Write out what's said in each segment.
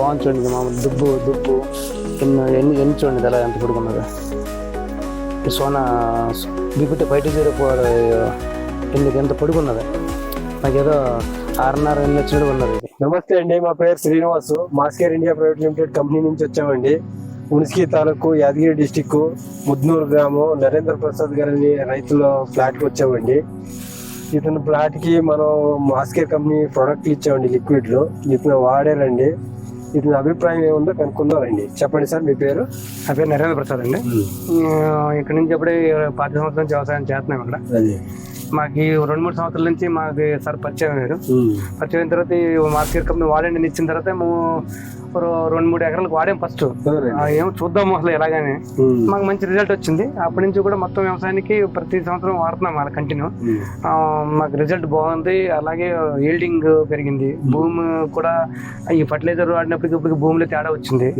బాగుంది చూడండి మామూలు దుబ్బు దుబ్బు. ఎన్ని ఎన్ని ఎన్ని చూడండి ఎలా ఎంత పొడుగున్నది ఈ సోనా బిగుటి బయట జీరో ఫోర్ ఎన్ని ఎంత పడుకున్నది నాకేదో ఆరున్నర ఎన్ని వచ్చినట్టు ఉన్నది ఇది. నమస్తే అండి మా పేరు శ్రీనివాసు. మాస్కేర్ ఇండియా ప్రైవేట్ లిమిటెడ్ కంపెనీ నుంచి వచ్చామండి. ఉనిస్కి తాలూకు యాదగిరి డిస్టిక్ ముద్నూరు గ్రామం నరేంద్ర ప్రసాద్ గారి రైతుల ఫ్లాట్కి వచ్చామండి. ఇతని ఫ్లాట్కి మనం మాస్కేర్ కంపెనీ ప్రోడక్ట్లు ఇచ్చామండి లిక్విడ్లు. ఇతను వాడారండి. ఇతని అభిప్రాయం ఏముందో కనుక్కుందామండి చెప్పండి సార్ మీ పేరు? నా పేరు నరేంద్ర ప్రసాద్ అండి. ఇక్కడ నుంచి అప్పుడే పాతి సంవత్సరం నుంచి వ్యవసాయం చేస్తున్నాం ఇక్కడ. మాకు రెండు మూడు సంవత్సరాల నుంచి మాకు సార్ పరిచయం అయ్యారు. పరిచయం అయిన తర్వాత ఈ మార్కెట్ కంపెనీ వాడండి ఇచ్చిన తర్వాత మేము రెండు మూడు ఎకరాలకు వాడాం ఫస్ట్. ఏమో చూద్దాము అసలు ఎలాగని. మాకు మంచి రిజల్ట్ వచ్చింది. అప్పటి నుంచి కూడా మొత్తం వ్యవసాయానికి ప్రతి సంవత్సరం వాడుతున్నాం అలా కంటిన్యూ. మాకు రిజల్ట్ బాగుంది. అలాగే ఈల్డింగ్ పెరిగింది. భూమి కూడా ఈ ఫర్టిలైజర్ వాడినప్పటికి భూమిలో తేడా వచ్చింది.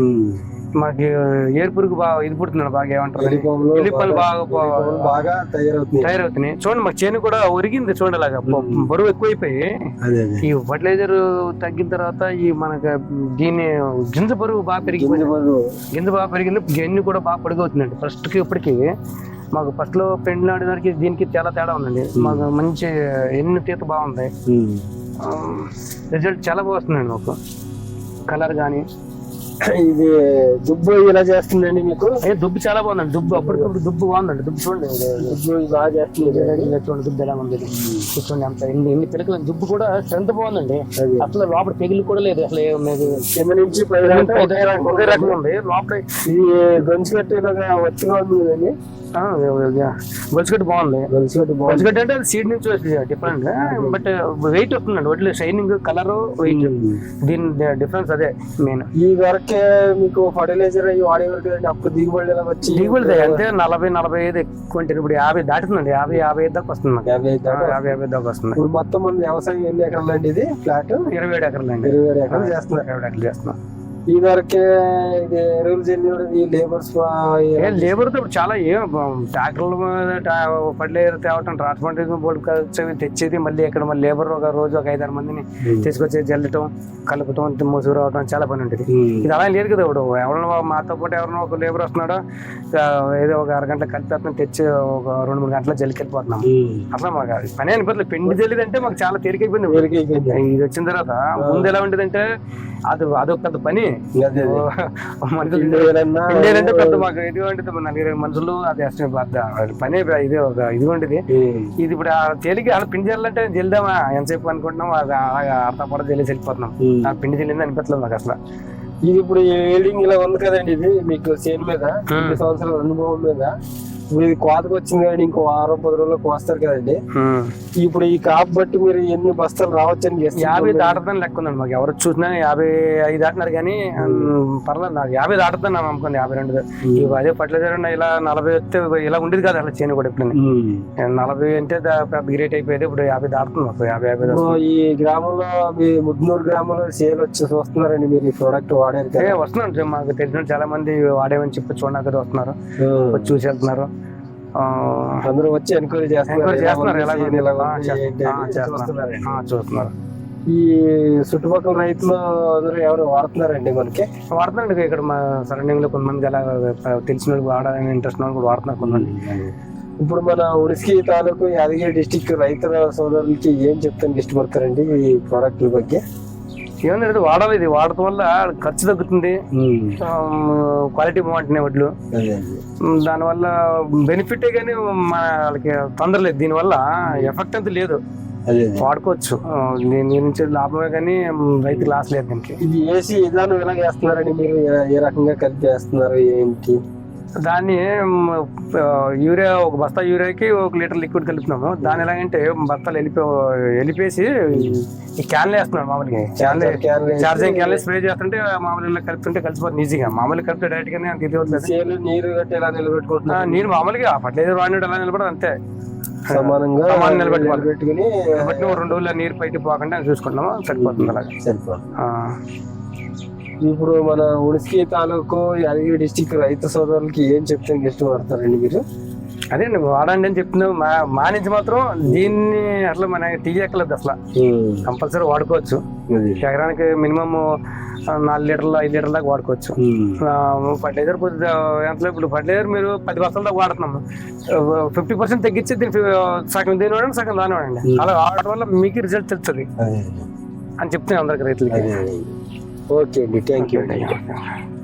మాకు ఏరు పురుగు బాగా ఇది పుడుతున్నాడు బాగా ఏమంటారు ఎలిపలు బాగా బాగా తయారవుతుంది తయారవుతున్నాయి. చూడండి మాకు చేను కూడా ఒరిగింది చూడండి అలాగా బరువు ఎక్కువైపోయి ఈ ఫర్టిలైజర్ తగ్గిన తర్వాత ఈ మనకి దీని గింజ బరువు బాగా పెరిగిపోయింది. గింజ బాగా పెరిగింది గెన్ను కూడా బాగా పొడిగవుతుందండి. ఫస్ట్కి ఇప్పటికి మాకు ఫస్ట్లో పెండ్లు ఆడడానికి దీనికి చాలా తేడా ఉందండి. మాకు మంచి ఎన్ని తీత బాగుంది. రిజల్ట్ చాలా బాగా వస్తుందండి మాకు. కలర్ కానీ ఇది దుబ్బు ఇలా చేస్తుందండి మీకు? ఏ దుబ్బు చాలా బాగుందండి. దుబ్బు అప్పటికప్పుడు దుబ్బు బాగుందండి. దుబ్బు చూడండి. ఇది- దుబ్బు బాగా చేస్తుంది. చూడండి దుబ్బు ఎలా ఉంది. చూడండి అంత ఎన్ని ఎన్ని పిలకలు దుబ్బు కూడా స్ట్రెంత్ బాగుందండి. అసలు లోపల తెగులు కూడా లేదు. అసలు ఏమీ కింద నుంచి ఒకే రకం- ఉంది. లోపల ఇది గొంతు కట్టేలాగా వచ్చిగా ఉంది కదండి. గొలుసుగడ్డ బాగుంది. గొలుసుగడ్డ అంటే సీడ్ నుంచి వచ్చి డిఫరెంట్ బట్ వెయిట్ వస్తుందండి. వడ్లు షైనింగ్ కలర్ వెయిట్. దీని డిఫరెన్స్ అదే మెయిన్. ఈ వరకే మీకు ఫర్టిలైజర్ అయ్యి వాడేవారు కదండి అప్పుడు దిగుబడి ఎలా వచ్చి? దిగుబడి అంటే నలభై నలభై ఐదు ఎక్కువ ఉంటుంది ఇప్పుడు యాభై దాటుతుందండి యాభై యాభై ఐదు దాకా వస్తుంది మాకు. యాభై ఐదు. యాభై యాభై దాకా వస్తుంది. ఇప్పుడు మొత్తం మన వ్యవసాయం ఎన్ని ఎకరాలు అండి ఇది? ఫ్లాట్? ఇరవై ఏడు ఎకరాలు అండి ఇరవై ఏడు ఎకరాలు చేస్తున్నారు. ఇరవై ఏడు ఎకరాలు చేస్తున్నాం ఈ వరకే ఇది ఎరువులు చెల్లి ఈ లేబర్స్ లేబర్తో చాలా ఏం ట్రాక్టర్ల ఫర్టిలైజర్ తేవటం ట్రాన్స్పోర్టేషన్ బోర్డు ఖర్చు తెచ్చేది మళ్ళీ ఇక్కడ మళ్ళీ లేబర్ ఒక రోజు ఒక ఐదారు మందిని తీసుకొచ్చి జల్లటం కలుపుటం మోసుకు రావటం చాలా పని ఉంటుంది ఇది అలా లేదు కదా ఇప్పుడు. ఎవరైనా మాతో పాటు ఎవరైనా ఒక లేబర్ వస్తున్నాడో ఏదో ఒక అరగంట కలిపి తెచ్చి ఒక రెండు మూడు గంటల జల్లికి వెళ్ళిపోతున్నాం. అసలు మాకు పని అనిపించలేదు పిండి జల్లిదంటే మాకు చాలా తేలికైపోయింది ఇది వచ్చిన తర్వాత ముందు ఎలా ఉండేదంటే అది అదొక పెద్ద పని. మనుషులు పెద్ద మాకు నలుగురు మనుషులు అది అసలు పని ఇది ఒక ఇది ఉండేది ఇది ఇప్పుడు ఆ తేలిక అలా పిండి జల్లంటే జల్దామా ఎంతసేపు అనుకుంటున్నాం అది అలాగా అర్థపడ జల్లేసి వెళ్ళిపోతున్నాం. ఆ పిండి జల్లింది అనిపించలేదు మాకు అసలు. ఇది ఇప్పుడు వెల్డింగ్ ఇలా ఉంది కదండి ఇది మీకు చేను మీద సంవత్సరాల అనుభవం మీద. ఇప్పుడు ఇది కోతకు వచ్చింది కానీ ఇంకో వారం పది రోజుల్లో కోస్తారు కదండి. ఇప్పుడు ఈ కాపు బట్టి మీరు ఎన్ని బస్తాలు రావచ్చని చేస్తున్నారు? యాభై దాటదని లెక్క ఉందండి మాకు. ఎవరు చూసినా యాభై ఐదు దాటినారు కానీ పర్లేదు నాకు యాభై దాటుతుంది నా నమ్మకం యాభై రెండు అదే అన్న ఇలా నలభై వస్తే ఇలా ఉండేది కాదు అసలు చేను కూడా ఇప్పుడు. నలభై అంటే పెద్ద గ్రేట్ అయిపోయేది ఇప్పుడు యాభై దాటుతుంది మాకు. యాభై యాభై ఈ గ్రామంలో మీ ముద్నూరు గ్రామంలో సేల్ వచ్చి చూస్తున్నారండి మీరు ఈ ప్రోడక్ట్ కదా. వస్తున్నాను మాకు తెలిసిన చాలా మంది వాడేమని చెప్పి చూడడానికి వస్తున్నారు. చూసి వెళ్తున్నారు. అందరూ వచ్చి ఎంక్వైరీ చేస్తున్నారు ఎంక్వైరీ ఎలా చేస్తున్నారు ఉంది, ఎలా చేను ఎలా ఆ, ఉంది, చేస్తున్నారు. ఏంటి ఆ, అని చేస్తున్నారు. చూస్తున్నారండి. ఆ, చూస్తున్నారు ఈ చుట్టుపక్కల రైతులు అందరూ ఎవరు వాడుతున్నారండి మనకి వాడుతున్నాడు ఇక్కడ మా సరౌండింగ్ లో కొంతమంది అలా తెలిసిన వాళ్ళు వాడాలని ఇంట్రెస్ట్ వాళ్ళు కూడా వాడుతున్నారు కొంతమంది ఇప్పుడు మన ఉడిసి తాలూకు యాదగిరి డిస్టిక్ రైతుల సోదరులకి ఏం చెప్తాను ఇష్టపడతారండి ఈ ప్రోడక్ట్ ಬಗ್ಗೆ ఏమన్నా ఇది వాడాలి ఇది వాడటం వల్ల ఖర్చు తగ్గుతుంది. క్వాలిటీ బాగుంటున్నాయి వడ్లు దానివల్ల బెనిఫిటే కానీ మన వాళ్ళకి తొందర లేదు. దీనివల్ల ఎఫెక్ట్ అంత లేదు. వాడుకోవచ్చు. దీని నుంచి లాభమే కానీ రైతు లాస్ లేదు దీనికి. ఇది ఏసీ విధానం ఎలా చేస్తున్నారండి మీరు ఏ- ఏ రకంగా కలిపి చేస్తున్నారు ఏంటి? దాన్ని యూరియా ఒక బస్తా యూరియాకి ఒక లీటర్ లిక్విడ్ కలుపుతున్నాము. దాని ఎలాగంటే బస్తాలు వెళ్ళిపో వెళ్ళిపేసి ఈ క్యాన్లు వేస్తున్నాడు మామూలుగా. క్యాన్లు క్యాన్ చార్జింగ్ క్యాన్లు స్ప్రే చేస్తుంటే మామూలుగా కలుపుతుంటే కలిసిపోతుంది ఈజీగా. మామూలుగా కలిపితే డైరెక్ట్ గానే అంత ఇది నీరు గట్టి ఎలా ఆ, నిలబెట్టుకుంటున్నారు నీరు మామూలుగా ఫర్టిలైజర్ వాడినట్టు ఎలా నిలబడదు అంతే. సమానంగా సమానం నిలబెట్టుకోవాలి. నిలబెట్టుకుని రెండు రోజులు నీరు బయట పోకుండా చూసుకుంటాము సరిపోతుంది అలాగా. సరిపోదు ఆ, ఇప్పుడు మన ఉడిసి తాలూకు యాదగిరి డిస్టిక్ రైతు సోదరులకి ఏం చెప్తే ఇష్టపడతారండి మీరు? అదే అండి వాడండి అని చెప్తున్నావు మా మా నుంచి మాత్రం దీన్ని అసలు మన తీయక్కలేదు అసలు. కంపల్సరీ వాడుకోవచ్చు. ఎకరానికి మినిమం నాలుగు లీటర్లు ఐదు లీటర్ల దాకా వాడుకోవచ్చు. ఫర్టిలైజర్ కొద్దిగా ఎంత ఇప్పుడు ఫర్టిలైజర్ మీరు పది బస్తాల దాకా వాడుతున్నాము. ఫిఫ్టీ పర్సెంట్ తగ్గించి దీని ఫి- సగం దీని వాడండి సగం దాని వాడండి. అలా వాడటం వల్ల మీకు రిజల్ట్ తెలుస్తుంది. అని చెప్తున్నాను అందరికి రైతులకి. అదే. ఓకే అండి థ్యాంక్ యూ అండి ఓకే.